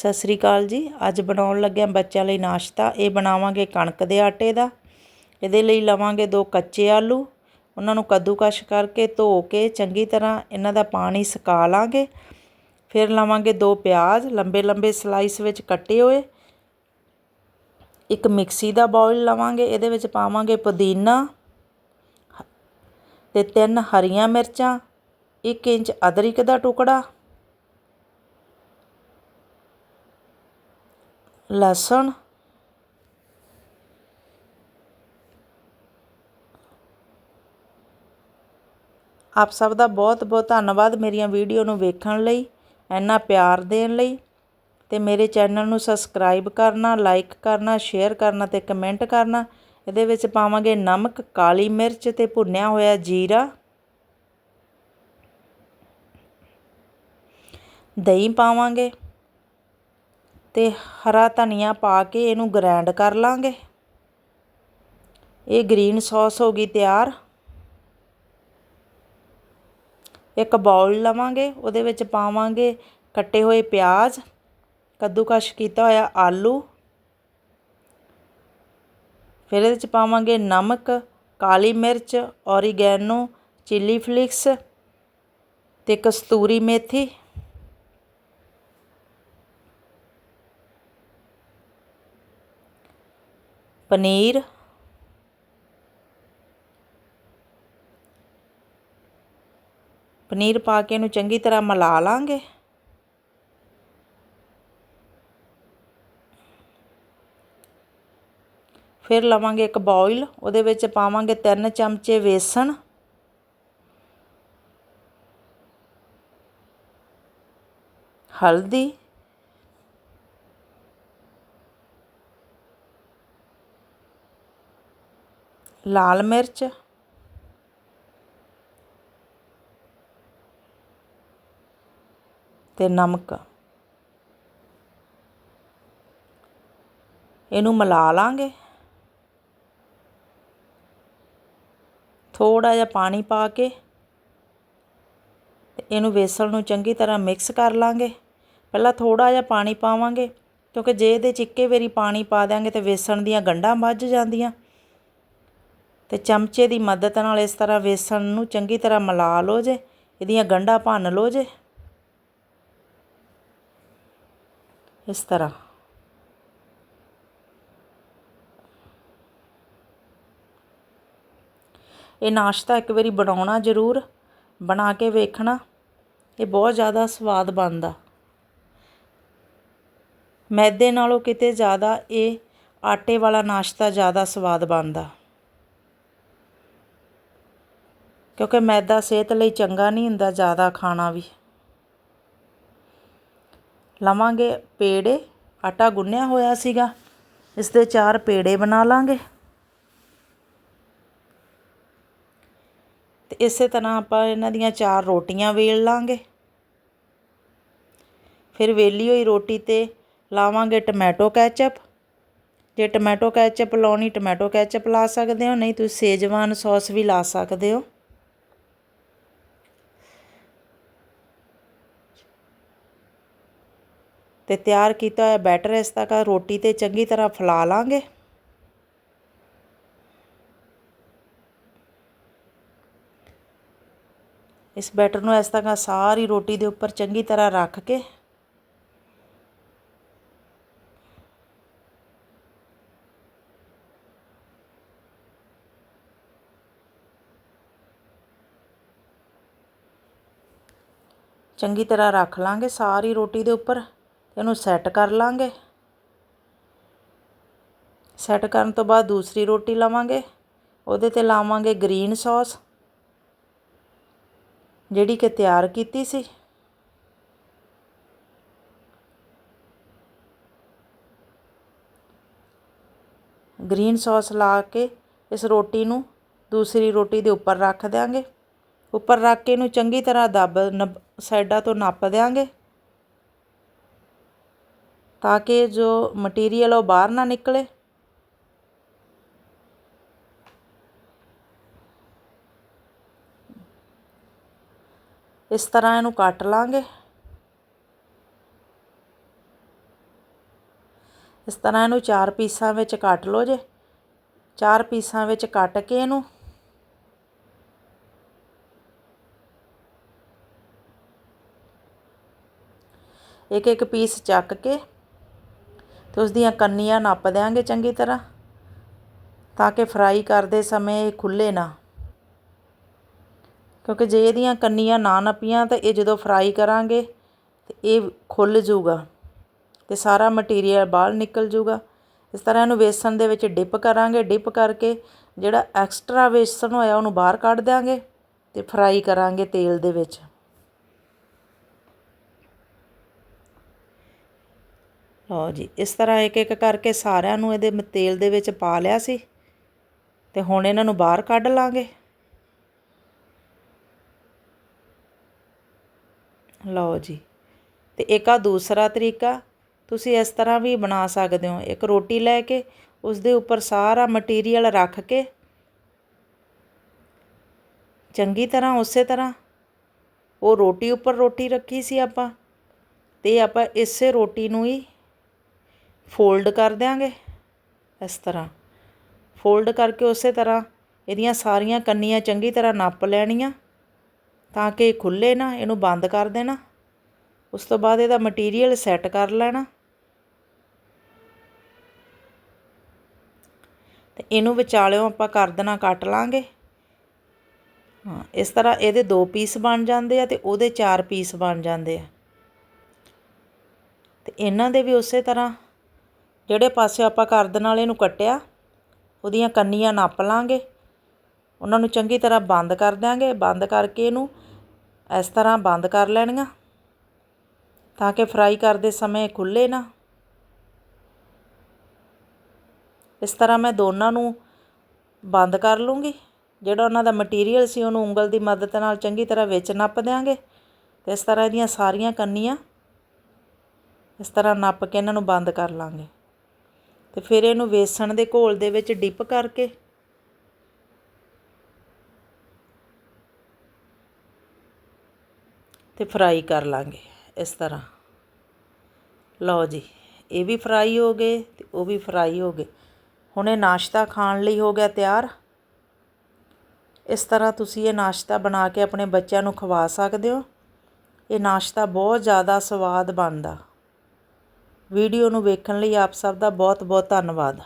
ਸਤਿ ਸ੍ਰੀ ਅਕਾਲ ਜੀ। ਅੱਜ ਬਣਾਉਣ ਲੱਗਿਆ ਬੱਚਿਆਂ ਲਈ ਨਾਸ਼ਤਾ। ਇਹ ਬਣਾਵਾਂਗੇ ਕਣਕ ਦੇ ਆਟੇ ਦਾ। ਇਹਦੇ ਲਈ ਲਵਾਂਗੇ ਦੋ ਕੱਚੇ ਆਲੂ। ਉਹਨਾਂ ਨੂੰ ਕੱਦੂਕਸ਼ ਕਰਕੇ ਧੋ ਕੇ ਚੰਗੀ ਤਰ੍ਹਾਂ ਇਹਨਾਂ ਦਾ ਪਾਣੀ ਸੁਕਾ ਲਾਂਗੇ। ਫਿਰ ਲਵਾਂਗੇ ਦੋ ਪਿਆਜ਼। ਲੰਬੇ ਲੰਬੇ ਸਲਾਈਸ ਵਿੱਚ ਕੱਟੇ ਹੋਏ। ਇੱਕ ਮਿਕਸੀ ਦਾ ਬਾਉਲ ਲਵਾਂਗੇ। ਇਹਦੇ ਵਿੱਚ ਪਾਵਾਂਗੇ ਪੁਦੀਨਾ ਤੇ ਤਿੰਨ ਹਰੀਆਂ ਮਿਰਚਾਂ। 1 ਇੰਚ ਅਦਰਕ ਦਾ ਟੁਕੜਾ। ਲਸਣ, ਆਪ ਸਭ ਦਾ ਬਹੁਤ ਬਹੁਤ ਧੰਨਵਾਦ ਮੇਰੀਆਂ ਵੀਡੀਓ ਨੂੰ ਵੇਖਣ ਲਈ, ਇੰਨਾ ਪਿਆਰ ਦੇਣ ਲਈ ਅਤੇ ਮੇਰੇ ਚੈਨਲ ਨੂੰ ਸਬਸਕ੍ਰਾਈਬ ਕਰਨਾ, ਲਾਈਕ ਕਰਨਾ, ਸ਼ੇਅਰ ਕਰਨਾ ਅਤੇ ਕਮੈਂਟ ਕਰਨਾ। ਇਹਦੇ ਵਿੱਚ ਪਾਵਾਂਗੇ ਨਮਕ, ਕਾਲੀ ਮਿਰਚ ਅਤੇ ਭੁੰਨਿਆ ਹੋਇਆ ਜੀਰਾ। ਦਹੀਂ ਪਾਵਾਂਗੇ। ਅਤੇ ਹਰਾ ਧਨੀਆ ਪਾ ਕੇ ਇਹਨੂੰ ਗ੍ਰੈਂਡ ਕਰ ਲਾਂਗੇ। ਇਹ ਗ੍ਰੀਨ ਸੌਸ ਹੋ ਗਈ ਤਿਆਰ। ਇੱਕ ਬਾਉਲ ਲਵਾਂਗੇ, ਉਹਦੇ ਵਿੱਚ ਪਾਵਾਂਗੇ ਕੱਟੇ ਹੋਏ ਪਿਆਜ਼, ਕੱਦੂਕਸ਼ ਕੀਤਾ ਹੋਇਆ ਆਲੂ। ਫਿਰ ਇਹਦੇ ਵਿੱਚ ਪਾਵਾਂਗੇ ਨਮਕ, ਕਾਲੀ ਮਿਰਚ ਔਰੀਗੈਨੋ ਚਿੱਲੀ ਫਲਿਕਸ ਤੇ ਕਸਤੂਰੀ ਮੇਥੀ। ਪਨੀਰ। ਪਨੀਰ ਪਾ ਕੇ ਇਹਨੂੰ ਚੰਗੀ ਤਰ੍ਹਾਂ ਮਿਲਾ ਲਾਂਗੇ। ਫਿਰ ਲਵਾਂਗੇ ਇੱਕ ਬੋਇਲ, ਉਹਦੇ ਵਿੱਚ ਪਾਵਾਂਗੇ 3 ਚਮਚੇ ਵੇਸਣ। ਹਲਦੀ ਲਾਲ ਮਿਰਚ। ਅਤੇ ਨਮਕ। ਇਹਨੂੰ ਮਿਲਾ ਲਾਂਗੇ। ਥੋੜ੍ਹਾ ਜਿਹਾ ਪਾਣੀ ਪਾ ਕੇ ਇਹਨੂੰ ਵੇਸਣ ਨੂੰ ਚੰਗੀ ਤਰ੍ਹਾਂ ਮਿਕਸ ਕਰ ਲਾਂਗੇ। ਪਹਿਲਾਂ ਥੋੜ੍ਹਾ ਜਿਹਾ ਪਾਣੀ ਪਾਵਾਂਗੇ ਕਿਉਂਕਿ ਜੇ ਇਹਦੇ ਚ ਇੱਕੇ ਵਾਰੀ ਪਾਣੀ ਪਾ ਦਿਆਂਗੇ ਤਾਂ ਵੇਸਣ ਦੀਆਂ ਗੰਢਾਂ ਵੱਜ ਜਾਂਦੀਆਂ। ਤੇ ਚਮਚੇ ਦੀ ਮਦਦ ਨਾਲ ਇਸ ਤਰ੍ਹਾਂ ਵੇਸਣ ਨੂੰ ਚੰਗੀ ਤਰ੍ਹਾਂ ਮਿਲਾ ਲਓ ਜੇ, ਇਹਦੀਆਂ ਗੰਢਾਂ ਭੰਨ ਲਓ ਜੇ। ਇਸ ਤਰ੍ਹਾਂ। ਇਹ ਨਾਸ਼ਤਾ ਇੱਕ ਵਾਰੀ ਬਣਾਉਣਾ ਜ਼ਰੂਰ, ਬਣਾ ਕੇ ਵੇਖਣਾ, ਇਹ ਬਹੁਤ ਜ਼ਿਆਦਾ ਸਵਾਦ ਬਣਦਾ। ਮੈਦੇ ਨਾਲੋਂ ਕਿਤੇ ਜ਼ਿਆਦਾ ਇਹ ਆਟੇ ਵਾਲਾ ਨਾਸ਼ਤਾ ਜ਼ਿਆਦਾ ਸਵਾਦ ਬਣਦਾ। ਕਿਉਂਕਿ ਮੈਦਾ ਸਿਹਤ ਲਈ ਚੰਗਾ ਨਹੀਂ ਹੁੰਦਾ, ਜ਼ਿਆਦਾ ਖਾਣਾ ਵੀ। ਲਵਾਂਗੇ ਪੇੜੇ, ਆਟਾ ਗੁੰਨਿਆ ਹੋਇਆ ਸੀਗਾ। ਇਸ ਦੇ ਚਾਰ ਪੇੜੇ ਬਣਾ ਲਾਂਗੇ। ਤੇ ਇਸੇ ਤਰ੍ਹਾਂ ਆਪਾਂ ਇਹਨਾਂ ਦੀਆਂ ਚਾਰ ਰੋਟੀਆਂ ਵੇਲ ਲਾਂਗੇ। ਫਿਰ ਵੇਲੀ ਹੋਈ ਰੋਟੀ ਤੇ ਲਾਵਾਂਗੇ ਟੋਮੈਟੋ ਕੈਚਅਪ ਜੇ ਟੋਮੈਟੋ ਕੈਚਅਪ ਲਾਉਣੀ, ਟੋਮੈਟੋ ਕੈਚਅਪ ਲਾ ਸਕਦੇ ਹੋ, ਨਹੀਂ ਤੁਸੀਂ ਸੇਜਵਾਨ ਸੌਸ ਵੀ ਲਾ ਸਕਦੇ ਹੋ। ਤੇ ਤਿਆਰ ਕੀਤਾ ਹੋਇਆ ਬੈਟਰ ਇਸ ਤੱਕ ਰੋਟੀ ਤੇ ਚੰਗੀ ਤਰ੍ਹਾਂ ਫਲਾ ਲਾਂਗੇ ਇਸ ਬੈਟਰ ਨੂੰ ਇਸ ਤਰ੍ਹਾਂ ਸਾਰੀ ਰੋਟੀ ਦੇ ਉੱਪਰ ਚੰਗੀ ਤਰ੍ਹਾਂ ਰੱਖ ਕੇ ਚੰਗੀ ਤਰ੍ਹਾਂ ਰੱਖ ਲਾਂਗੇ ਸਾਰੀ ਰੋਟੀ ਦੇ ਉੱਪਰ ਇਹਨੂੰ ਸੈੱਟ ਕਰ ਲਾਂਗੇ। ਸੈੱਟ ਕਰਨ ਤੋਂ ਬਾਅਦ ਦੂਸਰੀ ਰੋਟੀ ਲਵਾਂਗੇ। ਉਹਦੇ ਤੇ ਲਾਵਾਂਗੇ ਗ੍ਰੀਨ ਸੌਸ ਜਿਹੜੀ ਕਿ ਤਿਆਰ ਕੀਤੀ ਸੀ। ਗ੍ਰੀਨ ਸੌਸ ਲਾ ਕੇ ਇਸ ਰੋਟੀ ਨੂੰ ਦੂਸਰੀ ਰੋਟੀ ਦੇ ਉੱਪਰ ਰੱਖ ਦਿਆਂਗੇ। ਉੱਪਰ ਰੱਖ ਕੇ ਇਹਨੂੰ ਚੰਗੀ ਤਰ੍ਹਾਂ ਦੱਬ ਸਾਈਡਾਂ ਤੋਂ ਨੱਪ ਦਿਆਂਗੇ। ਤਾਂ ਕਿ ਜੋ ਮਟੀਰੀਅਲ ਉਹ ਬਾਹਰ ਨਾ ਨਿਕਲੇ। ਇਸ ਤਰ੍ਹਾਂ ਇਹਨੂੰ ਕੱਟ ਲਾਂਗੇ। ਇਸ ਤਰ੍ਹਾਂ ਇਹਨੂੰ ਚਾਰ ਪੀਸਾਂ ਵਿੱਚ ਕੱਟ ਲਓ ਜੇ। ਚਾਰ ਪੀਸਾਂ ਵਿੱਚ ਕੱਟ ਕੇ ਇਹਨੂੰ ਇੱਕ ਇੱਕ ਪੀਸ ਚੱਕ ਕੇ ਅਤੇ ਉਸ ਦੀਆਂ ਕੰਨੀਆਂ ਨੱਪ ਦਿਆਂਗੇ ਚੰਗੀ ਤਰ੍ਹਾਂ, ਤਾਂ ਕਿ ਫਰਾਈ ਕਰਦੇ ਸਮੇਂ ਇਹ ਖੁੱਲ੍ਹੇ ਨਾ। ਕਿਉਂਕਿ ਜੇ ਇਹਦੀਆਂ ਕੰਨੀਆਂ ਨਾ ਨੱਪੀਆਂ ਤਾਂ ਇਹ ਜਦੋਂ ਫਰਾਈ ਕਰਾਂਗੇ ਤਾਂ ਇਹ ਖੁੱਲ ਜਾਊਗਾ ਤੇ ਸਾਰਾ ਮਟੀਰੀਅਲ ਬਾਹਰ ਨਿਕਲ ਜਾਊਗਾ। ਇਸ ਤਰ੍ਹਾਂ ਇਹਨੂੰ ਵੇਸਣ ਦੇ ਵਿੱਚ ਡਿਪ ਕਰਾਂਗੇ, ਡਿਪ ਕਰਕੇ ਜਿਹੜਾ ਐਕਸਟਰਾ ਵੇਸਣ ਹੋਇਆ ਉਹਨੂੰ ਬਾਹਰ ਕੱਢ ਦਿਆਂਗੇ ਤੇ ਫਰਾਈ ਕਰਾਂਗੇ ਤੇਲ ਦੇ ਵਿੱਚ। ਲਓ ਜੀ, ਇਸ ਤਰ੍ਹਾਂ ਇੱਕ ਇੱਕ ਕਰਕੇ ਸਾਰਿਆਂ ਨੂੰ ਇਹਦੇ ਤੇਲ ਦੇ ਵਿੱਚ ਪਾ ਲਿਆ ਸੀ। ਤੇ ਹੁਣ ਇਹਨਾਂ ਨੂੰ ਬਾਹਰ ਕੱਢ ਲਾਂਗੇ। ਲਓ ਜੀ, ਤੇ ਇੱਕ ਆ ਦੂਸਰਾ ਤਰੀਕਾ, ਤੁਸੀਂ ਇਸ ਤਰ੍ਹਾਂ ਵੀ ਬਣਾ ਸਕਦੇ ਹੋ। ਇੱਕ ਰੋਟੀ ਲੈ ਕੇ ਉਸ ਦੇ ਉੱਪਰ ਸਾਰਾ ਮਟੀਰੀਅਲ ਰੱਖ ਕੇ, ਚੰਗੀ ਤਰ੍ਹਾਂ ਉਸੇ ਤਰ੍ਹਾਂ, ਉਹ ਰੋਟੀ ਉੱਪਰ ਰੋਟੀ ਰੱਖੀ ਸੀ ਆਪਾਂ, ਤੇ ਆਪਾਂ ਇਸੇ ਰੋਟੀ ਨੂੰ ਹੀ ਫੋਲਡ ਕਰ ਦਿਆਂਗੇ ਇਸ ਤਰ੍ਹਾਂ। ਫੋਲਡ ਕਰਕੇ ਉਸੇ ਤਰ੍ਹਾਂ ਇਹਦੀਆਂ ਸਾਰੀਆਂ ਕੰਨੀਆਂ ਚੰਗੀ ਤਰ੍ਹਾਂ ਨੱਪ ਲੈਣੀਆਂ ਤਾਂ ਕਿ ਇਹ ਖੁੱਲੇ ਨਾ, ਇਹਨੂੰ ਬੰਦ ਕਰ ਦੇਣਾ। ਉਸ ਤੋਂ ਬਾਅਦ ਇਹਦਾ ਮਟੀਰੀਅਲ ਸੈੱਟ ਕਰ ਲੈਣਾ। ਤੇ ਇਹਨੂੰ ਵਿਚਾਲਿਓਂ ਆਪਾਂ ਕਰ ਦੇਣਾ ਕੱਟ ਲਾਂਗੇ। ਹਾਂ, ਇਸ ਤਰ੍ਹਾਂ ਇਹਦੇ ਦੋ ਪੀਸ ਬਣ ਜਾਂਦੇ ਆ ਤੇ ਉਹਦੇ ਚਾਰ ਪੀਸ ਬਣ ਜਾਂਦੇ ਆ। ਤੇ ਇਹਨਾਂ ਦੇ ਵੀ ਉਸੇ ਤਰ੍ਹਾਂ ਜਿਹੜੇ ਪਾਸੇ ਆਪਾਂ ਕਰਦ ਨਾਲ ਇਹਨੂੰ ਕੱਟਿਆ, ਉਹਦੀਆਂ ਕੰਨੀਆਂ ਨੱਪ ਲਾਂਗੇ। ਉਹਨਾਂ ਨੂੰ ਚੰਗੀ ਤਰ੍ਹਾਂ ਬੰਦ ਕਰ ਦਿਆਂਗੇ। ਬੰਦ ਕਰਕੇ ਇਹਨੂੰ ਇਸ ਤਰ੍ਹਾਂ ਬੰਦ ਕਰ ਲੈਣੀਆਂ, ਤਾਂ ਕਿ ਫਰਾਈ ਕਰਦੇ ਸਮੇਂ ਖੁੱਲੇ ਨਾ। ਇਸ ਤਰ੍ਹਾਂ ਮੈਂ ਦੋਨਾਂ ਨੂੰ ਬੰਦ ਕਰ ਲੂੰਗੀ। ਜਿਹੜਾ ਉਹਨਾਂ ਦਾ ਮਟੀਰੀਅਲ ਸੀ, ਉਹਨੂੰ ਉਂਗਲ ਦੀ ਮਦਦ ਨਾਲ ਚੰਗੀ ਤਰ੍ਹਾਂ ਵਿੱਚ ਨੱਪ ਦਿਆਂਗੇ। ਤੇ ਇਸ ਤਰ੍ਹਾਂ ਇਹਦੀਆਂ ਸਾਰੀਆਂ ਕੰਨੀਆਂ ਇਸ ਤਰ੍ਹਾਂ ਨੱਪ ਕੇ ਇਹਨਾਂ ਨੂੰ ਬੰਦ ਕਰ ਲਾਂਗੇ। ਤੇ ਫਿਰ ਇਹਨੂੰ ਵੇਸਣ ਦੇ ਘੋਲ ਦੇ ਵਿੱਚ ਡਿਪ ਕਰਕੇ। ਤੇ ਫਰਾਈ ਕਰ ਲਾਂਗੇ ਇਸ ਤਰ੍ਹਾਂ। ਲਓ ਜੀ, ਇਹ ਵੀ ਫਰਾਈ ਹੋ ਗਏ ਤੇ ਉਹ ਵੀ ਫਰਾਈ ਹੋ ਗਏ। ਹੁਣ ਇਹ ਨਾਸ਼ਤਾ ਖਾਣ ਲਈ ਹੋ ਗਿਆ ਤਿਆਰ। ਇਸ ਤਰ੍ਹਾਂ ਤੁਸੀਂ ਇਹ ਨਾਸ਼ਤਾ ਬਣਾ ਕੇ ਆਪਣੇ ਬੱਚਿਆਂ ਨੂੰ ਖਵਾ ਸਕਦੇ ਹੋ। ਇਹ ਨਾਸ਼ਤਾ ਬਹੁਤ ਜ਼ਿਆਦਾ ਸਵਾਦ ਬਣਦਾ। ਵੀਡੀਓ ਨੂੰ ਵੇਖਣ ਲਈ ਆਪ ਸਭ ਦਾ ਬਹੁਤ ਬਹੁਤ ਧੰਨਵਾਦ।